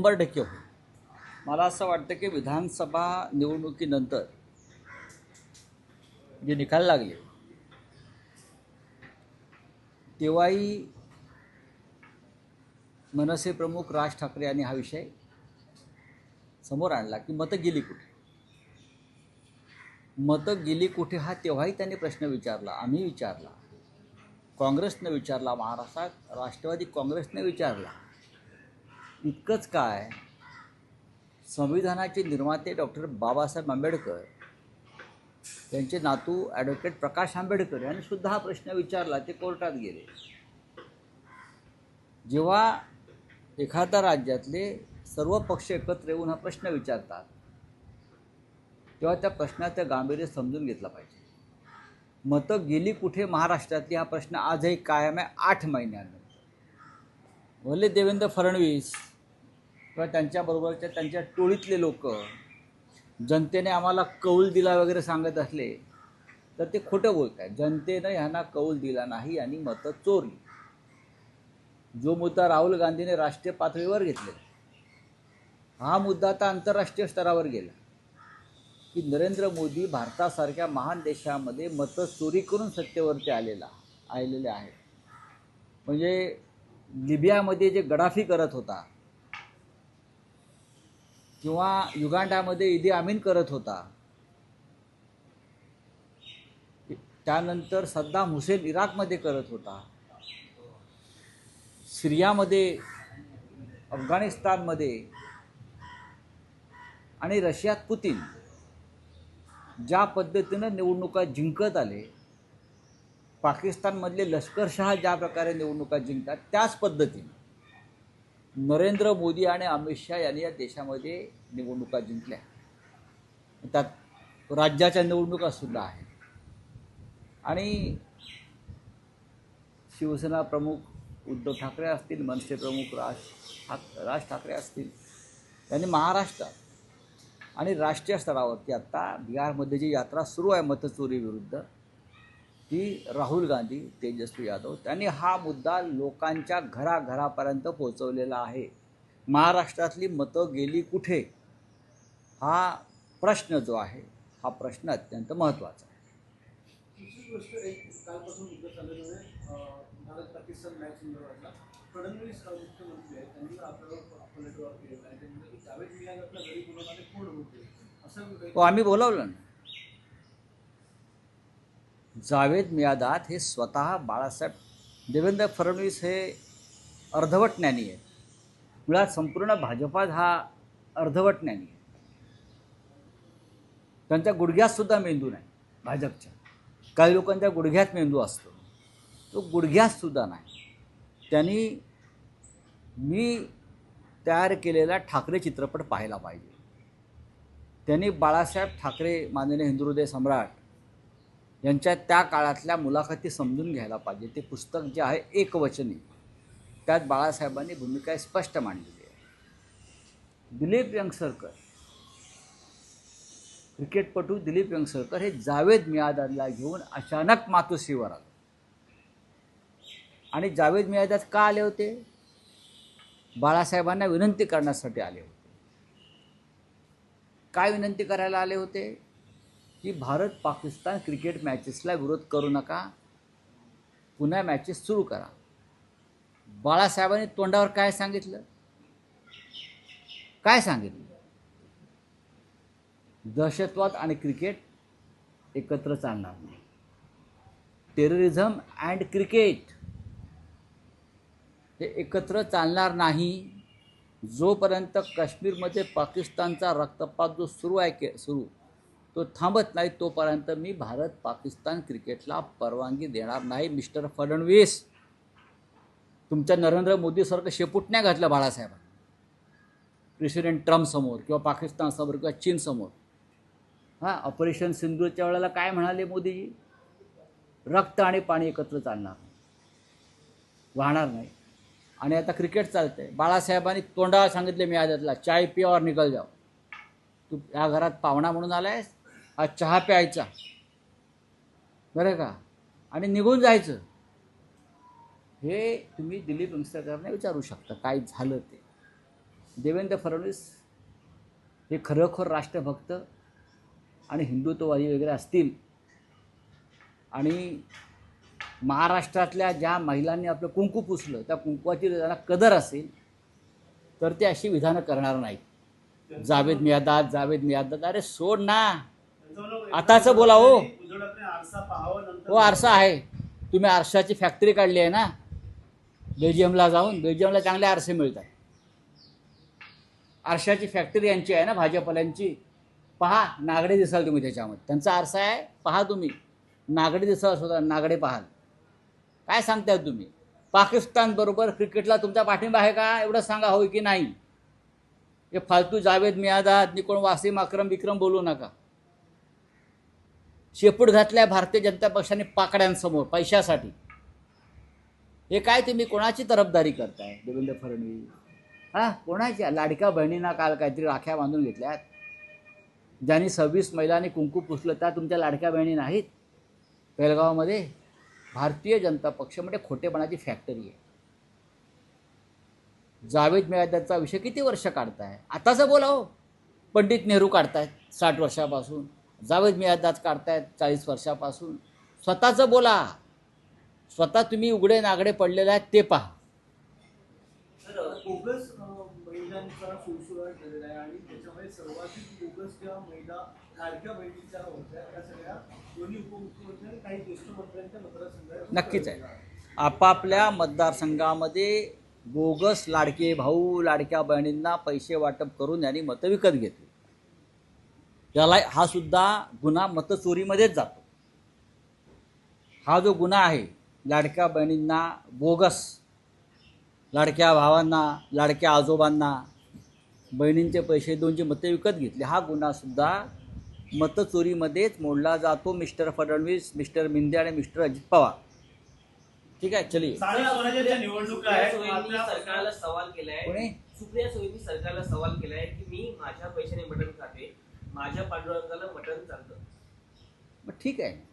शंभर टक्के होईल. मला असं वाटतं की विधानसभा निवडणुकीनंतर जे निकाल लागले तेव्हाही मनसे प्रमुख राज ठाकरे यांनी हा विषय समोर आणला की मतं गेली कुठे? मतं गेली कुठे हा तेव्हाही त्यांनी प्रश्न विचारला आम्ही विचारला काँग्रेसनं विचारला महाराष्ट्रात राष्ट्रवादी काँग्रेसने विचारला. इतकंच काय? संविधानाचे निर्माते डॉक्टर बाबासाहेब आंबेडकर त्यांचे नातू ॲडव्होकेट प्रकाश आंबेडकर यांनी सुद्धा हा प्रश्न विचारला ते कोर्टात गेले. जेव्हा एखाद्या राज्यातले सर्व पक्ष एकत्र येऊन हा प्रश्न विचारतात तेव्हा त्या प्रश्नाचं गांभीर्य समजून घेतलं पाहिजे. मतं गेली कुठे महाराष्ट्रातली हा प्रश्न आजही कायम आहे आठ महिन्यानंतर. भले देवेंद्र फडणवीस किंवा त्यांच्याबरोबरच्या त्यांच्या टोळीतले लोक जनतेने आम्हाला कौल दिला वगैरे सांगत असले तर ते खोटं बोलत आहे जनतेनं ह्यांना कौल दिला नाही आणि मतं चोरली. जो मुद्दा राहुल गांधीने राष्ट्रीय पातळीवर घेतलेला हा मुद्दा आता आंतरराष्ट्रीय स्तरावर गेला. की नरेंद्र मोदी भारतासारख्या महान देशामध्ये मतं चोरी करून सत्तेवरती आलेला आलेले आहेत. म्हणजे लिबियामध्ये जे गडाफी करत होता किंवा युगांडामध्ये इदी आमीन करत होता. त्यानंतर सद्दाम हुसेन इराकमध्ये करत होता. सिरियामध्ये अफगाणिस्तानमध्ये आणि रशियात पुतीन ज्या पद्धतीनं निवडणुका जिंकत आले. पाकिस्तानमधले लष्करशहा ज्या प्रकारे निवडणुका जिंकतात त्याच पद्धतीने. नरेंद्र मोदी आणि अमित शहा यांनी या देशामध्ये निवडणुका जिंकल्या. त्यात राज्याच्या निवडणुकासुद्धा आहेत. आणि शिवसेना प्रमुख उद्धव ठाकरे असतील मनसे प्रमुख राज ठाक राज ठाकरे असतील त्यांनी महाराष्ट्रात आणि राष्ट्रीय स्तरावरती आत्ता बिहारमध्ये जी यात्रा सुरू आहे मतचोरीविरुद्ध ती राहुल गांधी तेजस्वी यादव. त्यांनी हा मुद्दा लोकांच्या घराघरापर्यंत पोहोचवलेला आहे. महाराष्ट्रातली मतं गेली कुठे? हा प्रश्न जो आहे हा प्रश्न अत्यंत महत्त्वाचा आहे. की तो आम्ही बोलावलं ना. जावेद मियादात हे स्वतः बाळासाहेब देवेंद्र फडणवीस हे अर्धवट ज्ञानी आहेत. मुळात संपूर्ण भाजपात हा अर्धवट ज्ञानी आहे. त्यांच्या गुडघ्यातसुद्धा मेंदू नाही भाजपच्या. काही लोकांच्या गुडघ्यात मेंदू असतो. तो गुडघ्यातसुद्धा नाही. त्यांनी मी तयार केलेला ठाकरे चित्रपट पाहायला पाहिजे. त्यांनी बाळासाहेब ठाकरे माननीय हिंदुहृदय सम्राट यांच्या त्या काळातल्या मुलाखती समजून घ्यायला पाहिजे. ते पुस्तक जे आहे एकवचनी. त्यात बाळासाहेबांनी भूमिका स्पष्ट मांडलेली आहे. दिलीप यंगसरकर क्रिकेटपटू दिलीप यंगसरकर हे जावेद मियादादला घेऊन अचानक मातोश्रीवर आले. आणि जावेद मियादाद का आले होते? बाळासाहेबांना विनंती करण्यासाठी आले होते. काय विनंती करायला आले होते? की भारत पाकिस्तान क्रिकेट मॅचेसला विरोध करू नका. पुन्हा मॅचेस सुरू करा. बाळासाहेबांनी तोंडावर काय सांगितलं? काय सांगितलं? दहशतवाद आणि क्रिकेट एकत्र चालणार नाही. टेररिझम अँड क्रिकेट हे एकत्र चालणार नाही. जोपर्यंत काश्मीरमध्ये पाकिस्तानचा रक्तपात जो सुरू आहे के सुरू तो थांबत नाही तोपर्यंत मी भारत पाकिस्तान क्रिकेटला परवानगी देणार नाही मिस्टर फडणवीस. तुमच्या नरेंद्र मोदीसारखं शेपूट नाही घातलं बाळासाहेबांनी. प्रेसिडेंट ट्रम्पसमोर किंवा पाकिस्तानसमोर किंवा चीनसमोर हां ऑपरेशन सिंधूच्या वेळेला काय म्हणाले मोदीजी? रक्त आणि पाणी एकत्र चालणार नाही. वाहणार नाही. आणि आता क्रिकेट चालतंय. बाळासाहेबांनी तोंडाला सांगितले मी आजतला चाय पिया और निकल जाओ. तू या घरात पाहुणा म्हणून आलायस? हा चहा प्यायचा. बरं का? आणि निघून जायचं. हे तुम्ही दिलीप वंगसरकरने विचारू शकता काय झालं ते. देवेंद्र फडणवीस हे खरोखर राष्ट्रभक्त आणि हिंदुत्ववादी वगैरे असतील. आणि महाराष्ट्रातल्या ज्या महिलांनी आपलं कुंकू पुसलं त्या कुंकवाची त्यांना कदर असेल तर ते अशी विधानं करणार नाहीत. जावेद मियादात जावेद मियादात अरे सोड ना. आताचं बोला हो. हो आरसा आहे. तुम्ही आरशाची फॅक्टरी काढली आहे ना? बेल्जियमला जाऊन. बेल्जियमला चांगले आरसे मिळतात. आरशाची फॅक्टरी यांची आहे ना भाजपल्यांची पहा नागडे दिसाल तुम्ही त्याच्यामध्ये. त्यांचा आरसा आहे. पहा तुम्ही. नागडे दिसाल स्वतः नागडे पाहाल. काय सांगताय तुम्ही? पाकिस्तान बरोबर क्रिकेटला तुमचा पाठिंबा आहे का? एवढं सांगा होय की नाही? हे फालतू जावेद मियादाद निकोण वासिम अक्रम विक्रम बोलू नका. शेपूट घातलाय भारतीय जनता पक्षाने पाकड्यांसमोर पैशासाठी. हे काय तुम्ही कोणाची तरफदारी करताय? देवेंद्र फडणवीस. हा कोणाच्या लाडक्या बहिणींना काल काहीतरी राख्या बांधून घेतल्यात. ज्यांनी सव्वीस महिलांनी कुंकू पुसलं त्या तुमच्या लाडक्या बहिणी नाहीत? पेलगावमध्ये भारतीय जनता पक्ष म्हणजे खोटेपणाची फॅक्टरी आहे. जावेद मियादाचा विषय किती वर्ष काढताय? आताचं बोला हो. पंडित नेहरू काढतायत साठ वर्षापासून. जावेद मियादात काढतायत चाळीस वर्षापासून. स्वतःचं बोला. स्वतः तुम्ही उघडे नागडे पडलेले आहेत ते पहा. नक्कीच आहे. आपापल्या मतदारसंघामध्ये बोगस लाडके भाऊ लाडक्या बहिणींना पैसे वाटप करून यांनी मतं विकत घेतली. त्याला हा सुद्धा गुन्हा मतचोरीमध्येच जातो. हा जो गुन्हा आहे लाडक्या बहिणींना बोगस लाडक्या भावांना लाडक्या आजोबांना बहिणींचे पैसे देऊन जी मतं विकत घेतली हा गुन्हासुद्धा मतचोरीमध्येच मोडला जातो. मिस्टर फडणवीस मिस्टर मिंदे आणि मिस्टर अजित पवार. ठीक आहे आपल्या- सरकारला सवाल केलाय. सुप्रिया सुळेंनी सरकारला सवाल केलाय की मी माझ्या पैशाने मटण खाते. माझ्या पांडुरंगाला मटण चालतं. मग ठीक आहे.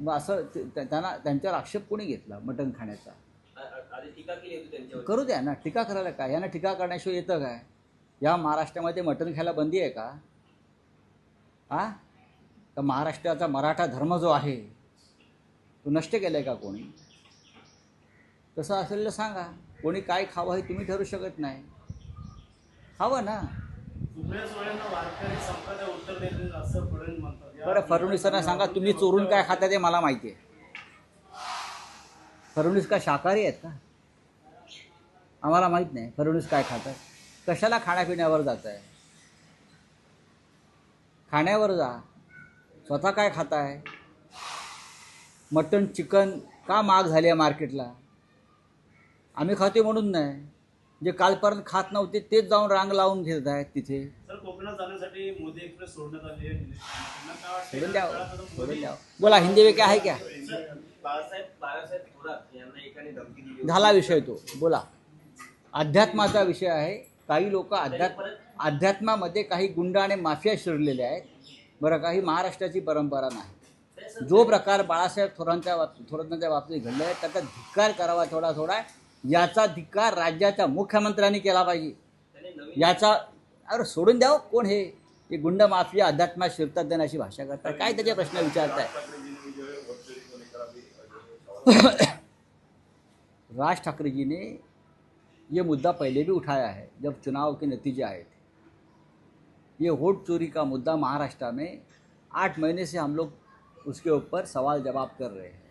मग असं ते- त्यांना त्यांच्यावर आक्षेप कोणी घेतला मटण खाण्याचा? आ- आ- आधी टीका केली होती त्यांच्यावर. करू द्या ना टीका करायला काय? यांना टीका करण्याशिवाय येतं काय? या महाराष्ट्रामध्ये मटण खायला बंदी आहे का? हा तर महाराष्ट्राचा मराठा धर्म जो आहे तो नष्ट केला आहे का कोणी? तसं असेल तर सांगा. कोणी काय खावं हे तुम्ही ठरू शकत नाही. खावं ना. बरं फडणवीसांना सांगा तुम्ही चोरून काय खाता ते मला माहिती आहे. फडणवीस का शाकाहारी आहेत का? आम्हाला माहीत नाही फडणवीस काय खातात कशाला खाण्यापिण्यावर जात आहे खाण्यावर जा. स्वतः काय खाताय? मटण चिकन का महाग झाले आहे मार्केटला? आम्ही खाते म्हणून नाही. जे कालपर्यंत खात नव्हते तेच जाऊन रांग लावून घेत आहेत तिथे. बोला हिंदी वे क्या? आहे क्या. झाला विषय तो. बोला. अध्यात्माचा विषय आहे. काही लोक अध्यात्म अध्यात्मामध्ये काही गुंड आणि माफिया शिरलेले आहेत. बरं काही महाराष्ट्राची परंपरा नाही. जो प्रकार बाळासाहेब थोरांच्या थोरांच्या बाबतीत घडला आहे त्याचा धिक्कार करावा थोडा थोडा. याचा धिक्कार राज्याच्या मुख्यमंत्र्यांनी केला पाहिजे. याचा अरे सोडून द्यावं कोण हे? ते गुंड माफिया अध्यात्मात शिरतात देणं अशी भाषा करतात. काय त्याचे प्रश्न विचारताय? राज ठाकरे जी ने ये मुद्दा पहले भी उठाया है जब चुनाव के नतीजे आए थे. ये वोट चोरी का मुद्दा महाराष्ट्र में आठ महीने से हम लोग उसके ऊपर सवाल जवाब कर रहे हैं.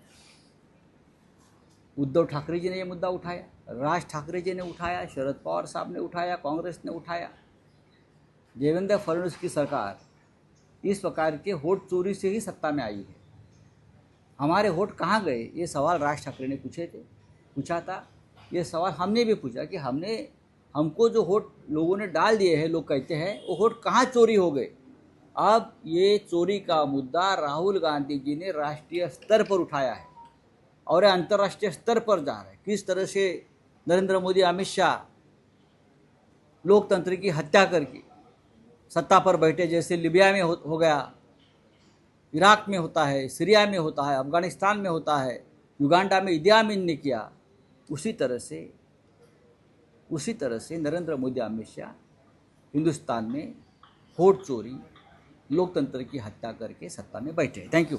उद्धव ठाकरे जी ने ये मुद्दा उठाया, राज ठाकरे जी ने उठाया, शरद पवार साहब ने उठाया, कांग्रेस ने उठाया। देवेंद्र फडणवीस की सरकार इस प्रकार के वोट चोरी से ही सत्ता में आई है। हमारे वोट कहाँ गए? ये सवाल राज ठाकरे ने पूछे थे, पूछा था। ये सवाल हमने भी पूछा कि हमने, हमको जो वोट लोगों ने डाल दिए हैं, लोग कहते हैं, वो वोट कहाँ चोरी हो गए? अब ये चोरी का मुद्दा राहुल गांधी जी ने राष्ट्रीय स्तर पर उठाया है। और अंतर्राष्ट्रीय स्तर पर जा रहा है किस तरह से नरेंद्र मोदी अमित शाह लोकतंत्र की हत्या करके सत्ता पर बैठे जैसे लिबिया में हो, हो गया इराक में होता है सीरिया में होता है अफ़गानिस्तान में होता है युगांडा में इदी अमीन ने किया उसी तरह से उसी तरह से नरेंद्र मोदी अमित शाह हिंदुस्तान में वोट चोरी लोकतंत्र की हत्या करके सत्ता में बैठे थैंक यू